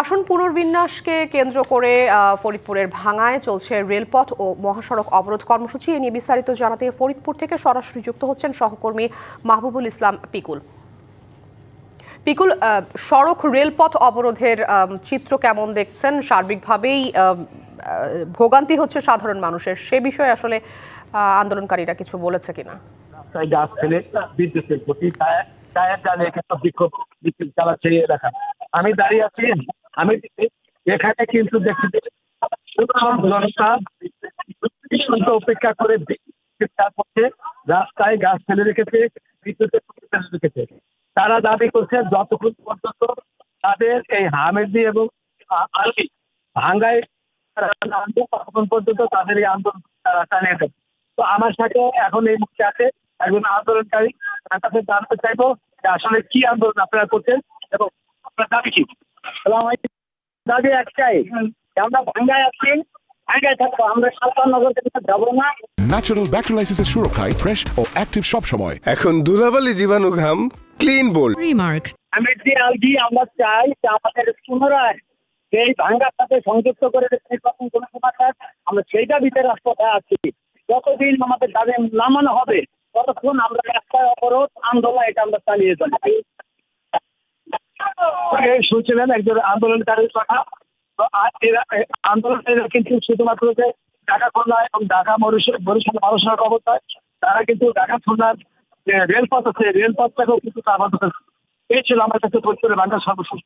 আসন পুনর্বিন্যাসকে কেন্দ্র করে ফরিদপুরের ভাঙায় চলছে রেলপথ ও মহাসড়ক অবরোধ কর্মসূচি। এ নিয়ে বিস্তারিত জানাতে ফরিদপুর থেকে সরাসরি যুক্ত হচ্ছেন সহকর্মী মাহবুবুল ইসলাম পিকুল। পিকুল সড়ক রেলপথ অবরোধের চিত্র কেমন দেখছেন? সার্বিকভাবেই ভোগান্তি হচ্ছে সাধারণ মানুষের। সে বিষয়ে আসলে আন্দোলনকারীরা কিছু বলেছে কিনা? বিদ্যুতের প্রতি আমি দাঁড়িয়ে আছি আমি এখানে কিন্তু সব জনতা অপেক্ষা করে রাস্তায় গাছ ফেলে রেখেছে, বিদ্যুতের ফেলে রেখেছে। তারা দাবি করছে যতক্ষণ পর্যন্ত তাদের এই হামেদি এবং আ- ভাঙ্গায় ততক্ষণ পর্যন্ত তাদের এই আন্দোলন তারা চালিয়ে তো আমার সাথে এখন এই মুখে আছে একজন আন্দোলনকারী। তার কাছে জানতে চাইব যে আসলে কি আন্দোলন আপনারা করছেন এবং আপনার দাবি কি? দাবি একটাই আমরা ভাঙ্গায় আছি ভাঙ্গায় থাকব। আমরা সালতানগর থেকে যাব না। ন্যাচারাল ব্যাকটেরিয়ালাইসিসের সুরক্ষায় ফ্রেশ ও অ্যাক্টিভ সবসময়। এখন ধুলাবালি জীবাণু ঘাম ক্লিন বোল্ড Remark. আমি যে আলগি আমরা চাই যে আমাদের পুনরায় সেই ভাঙ্গার সাথে সংযুক্ত করে নির্বাচন কোনো আমরা সেইটা ভিতরে রাষ্ট্রটা আছি। যতদিন আমাদের দাবি নামানো হবে ততক্ষণ আমরা রাস্তায় অবরোধ আন্দোলন এটা আমরা চালিয়ে যাব। এই শুনছিলেন একজন আন্দোলনকারীর কথা। আন্দোলনকারীরা কিন্তু শুধুমাত্র যে ঢাকা খুলনা এবং ঢাকা বরিশাল মানুষের অবস্থায়, তারা কিন্তু ঢাকা খুলনার যে রেলপথ আছে, রেলপথটাকেও কিন্তু তার মধ্যে এই ছিল আমার কাছে পরিচয় বাংলার সর্বশেষ।